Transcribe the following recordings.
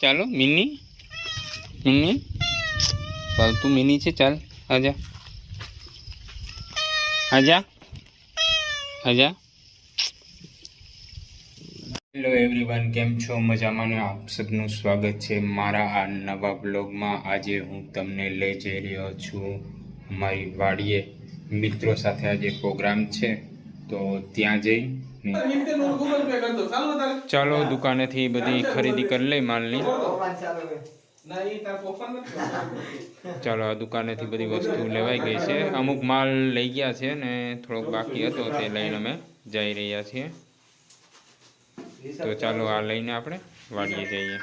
ચાલો, mini. Mini. તું mini છે, ચાલ. આજા. આજા. આજા. હેલો એવરીવન કેમ છો? મજામાં ને આપ સબનું સ્વાગત છે મારા આ નવા બ્લોગમાં આજે હું તમને લઈ જઈ રહ્યો છું અમારી વાડીએ મિત્રો સાથે આજે પ્રોગ્રામ છે. તો ત્યાં જઈ ચાલો દુકાનેથી બધી ખરીદી કરી લઈ માલની. ચાલો આ દુકાનેથી બધી વસ્તુ લેવાઈ ગઈ છે. અમુક માલ લઈ ગયા છે ને થોડોક બાકી હતો તે લઈને અમે જઈ રહ્યા છીએ. તો ચાલો આ લઈને આપણે વાડીએ જઈએ.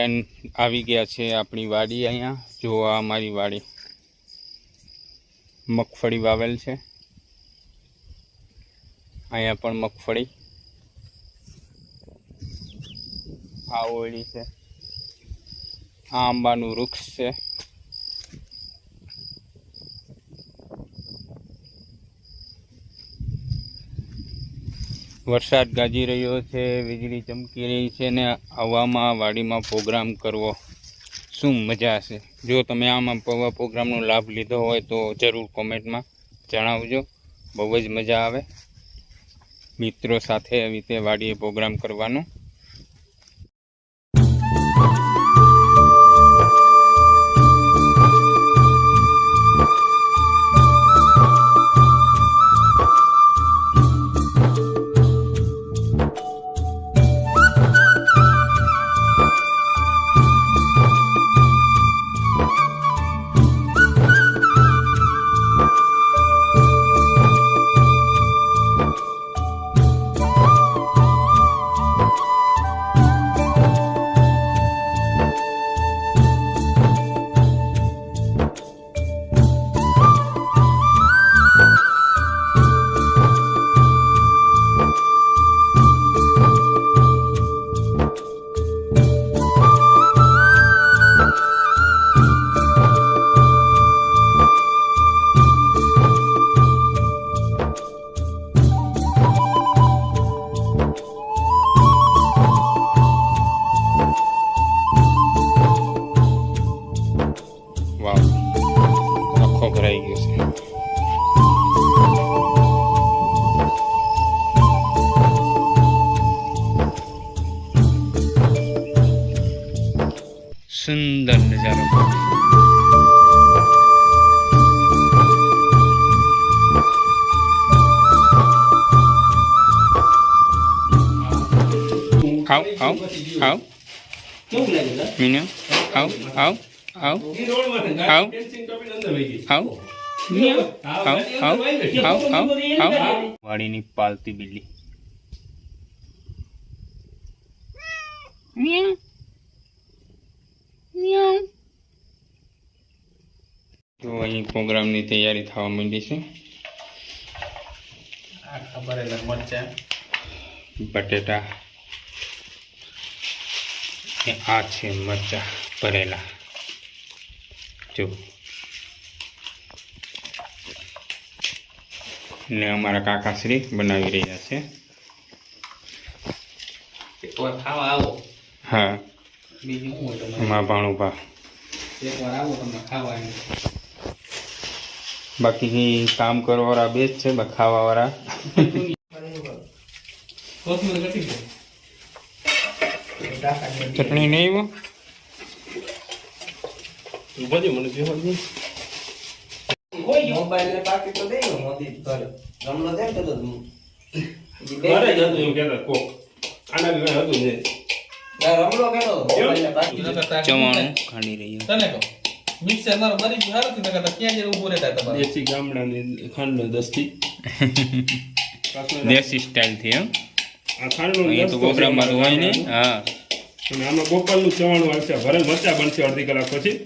ફ્રેન્ડ આવી ગયા છે આપણી વાડી અહીંયા. જો આ અમારી વાડી. મગફળી વાવેલ છે. અહીંયા પણ મગફળી. આ ઓળી છે. આ આંબાનું વૃક્ષ છે. વરસાદ ગાજી રહ્યો છે, વીજળી ચમકી રહી છે ને આવામાં વાડીમાં પ્રોગ્રામ કરવો શું મજા હશે? જો તમે આમાં પવા પ્રોગ્રામનો લાભ લીધો હોય તો જરૂર કોમેન્ટમાં જણાવજો. બહુ જ મજા આવે. મિત્રો સાથે આવી રીતે વાડીએ પ્રોગ્રામ કરવાનો. આખો ભરાઈ ગયો છે. સુંદર નજારો. આવ આવ આવ મીનુ આવ આવ આવ આવ આવ વાડીની પાલતી બિલ્લી તો અહીં પ્રોગ્રામની તૈયારી થવા માંડી છે. બટેટા. આ છે મરચા ભરેલા. જો. ને અમારા કાકાશ્રી બનાવી રહ્યા છે. ખાવા આવો. હા. બીજું ભાણુભા એકવાર આવો ખાવા બાકી કામ કરવાવાળા બે જ છે ખાવાવાળા. કોથમીર કટી મને ચટણી નહીં. કોઈ મોબાઈલ ને પાકી તો દઈ મોદી ઘરે. ગમલો દે તો ઘરે જ એમ કોક. આના બી હતું નહીં. રમલો કેતો ને ચવાણું ખાંડી રહ્યું તને કહો મિક્સર મારો બરી સારું થયું નકર ક્યાં જઈને ઊભું રહેતા તમારે દેશી ગામડાની ખાંડનો દસ્તી. દેશી સ્ટાઇલથી એમ. આ ખાંડનો અહીં તો હોય ને હા. અને આમાં ગોપાલનું ચવાણું આવશે ભરેલ મરચા બનશે અડધી કલાક પછી.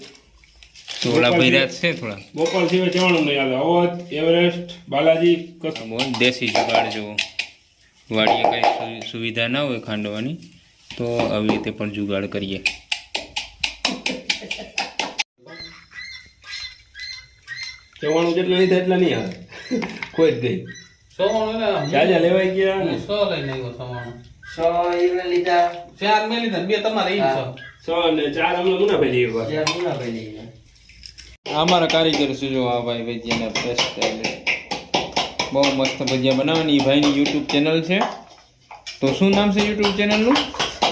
થોડા ભર્યા છે થોડા. ગોપાલ સિવાય ચવાણું નહીં આવે. અવધ એવરેસ્ટ બાલાજી કચ્છ દેશી જુગાડ જેવો. વાડીએ કઈ સુવિધા ના હોય ખાંડવાની તો આવી રીતે પણ જુગાડ કરીએ. ચવાણું જેટલા લીધા એટલા નહીં આવે. કોઈ જ ગઈ આમ. લેવાઈ ગયા. સો લઈને આવ્યો સોવાનું સો ઈને લીધા. ચાર મેં લીધા બે તમારે સો. ને ચાર અમને મુનાફે લઈએ એકવાર જ્યાં મુના ભાઈ લઈ અમારા કારીગર છે જો આ ભાઈ ભજીયાના બેસ્ટ બહુ મસ્ત ભજીયા બનાવવાની. ભાઈની યુટ્યુબ ચેનલ છે. તો શું નામ છે યુટ્યુબ ચેનલનું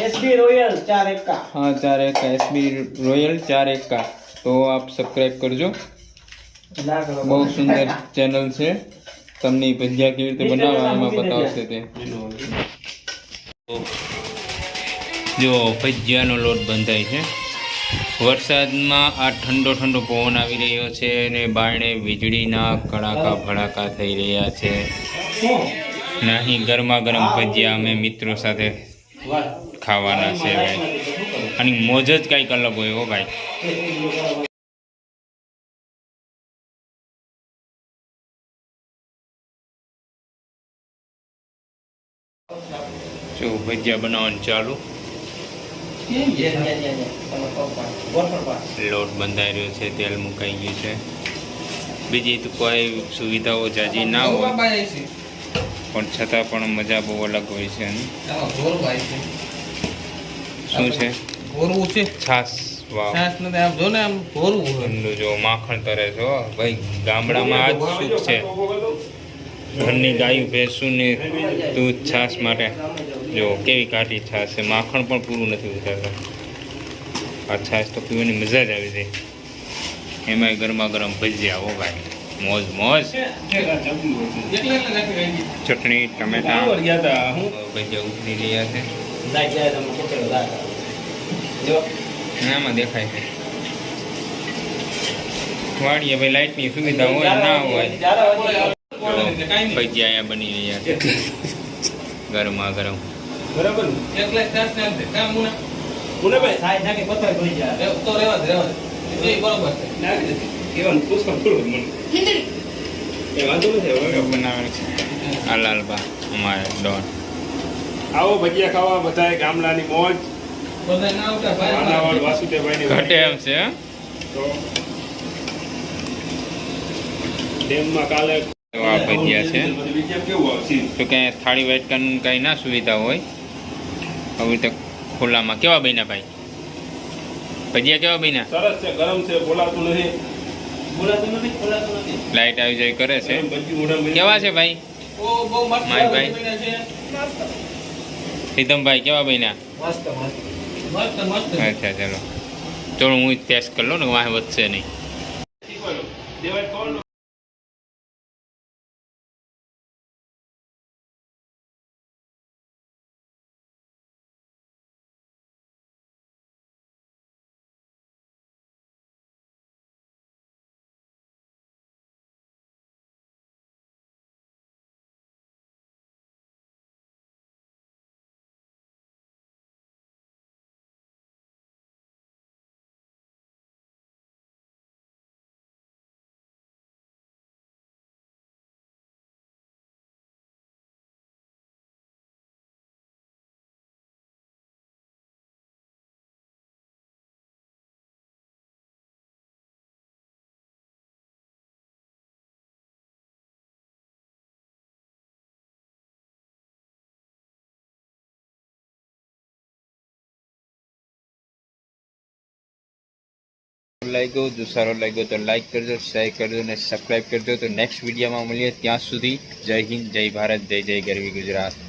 એસબી રોયલ ચાર એકા હા ચાર એકા એસબી રોયલ ચાર એકા તો આપ સબસ્ક્રાઈબ કરજો. બહુ સુંદર ચેનલ છે. તમને ભજીયા કેવી રીતે બનાવવા એમાં બતાવશે તે. જો ભજીયાનો લોટ બંધાય છે. વરસાદમાં આ ઠંડો ઠંડો પવન આવી રહ્યો છે અને બારણે વીજળીના કડાકા ભડાકા થઈ રહ્યા છે. નાહી ગરમા ગરમ ભજીયા અમે મિત્રો સાથે ખાવાના છે ભાઈ. અને મોજ જ કંઈક અલગ હોય હો ભાઈ. જો ભજીયા બનાવવાનું ચાલુ. લોટ બંધાઈ રહ્યો છે તેલ મુકાઈ ગયું છે. બીજી તો કોઈ સુવિધાઓ જાજી ના હોય. પણ છતાં પણ મજા બહુ અલગ હોય છે. શું છે? ગોરવું છે. છાસ જો માખણ તરે છો ભાઈ ગામડામાં આ જ સુખ છે ઘરની ગાયું ભેંસું ને દૂધ છાશ માટે. જો કેવી કાઢી છાશ છે માખણ પણ પૂરું નથી ઉતારતા. આ છાશ તો પીવાની મજા જ આવી જાય. એમાંય ગરમા ગરમ ભજીયા હો ભાઈ મોજ મોજ. ચટણી ટમેટા. ભજીયા ઉતરી રહ્યા છે. આમાં દેખાય છે. વાડીએ ભાઈ લાઇટની સુવિધા હોય ના હોય. ભજીયા અહીંયા બની રહ્યા છે. ગરમા ગરમ બરાબર ને? એટલે છાશ ને છે. કામ મુના? મુનાભાઈ? સાઈડ નાખી પથ્થર ભરી જાય. તો રહેવા દે રહેવા દે. એ બરોબર છે. નાખી દે. કહેવાનું પૂછવા થોડું મને એ વાંધો નથી હવે બનાવે છે. આ લાલબા અમારે ડોન. આવો ભજીયા ખાવા બધાએ ગામડાની મોજ. ઘટે એમ છે તો ડેમમાં કાલે ભજીયા છે. તો કે થાળી વાટકાનું કાંઈ ના સુવિધા હોય. આવી રીતે ખુલ્લામાં કેવા બન્યા ભાઈ? ભજીયા કેવા બન્યા? સરસ છે ગરમ છે બોલાતું નથી. બોલાતું નથી બોલાતું નથી. લાઈટ આવી જાય કરે છે. કેવા છે ભાઈ? ઓ બહુ મસ્ત માય ભાઈ. પ્રીતમભાઈ કેવા બન્યા? મસ્ત મસ્ત. મસ્ત મસ્ત. અચ્છા ચલો. ચલો હું ટેસ્ટ કરી લઉં ને વાહ વધશે નહીં. દેવાય કોણ? લાગ્યો જો સારો લાગ્યો તો લાઈક કરજો શેર કરજો અને સબસ્ક્રાઈબ કરજો. તો નેક્સ્ટ વિડીયોમાં મળીએ ત્યાં સુધી જય હિન્દ, જય ભારત, જય જય ગરવી ગુજરાત.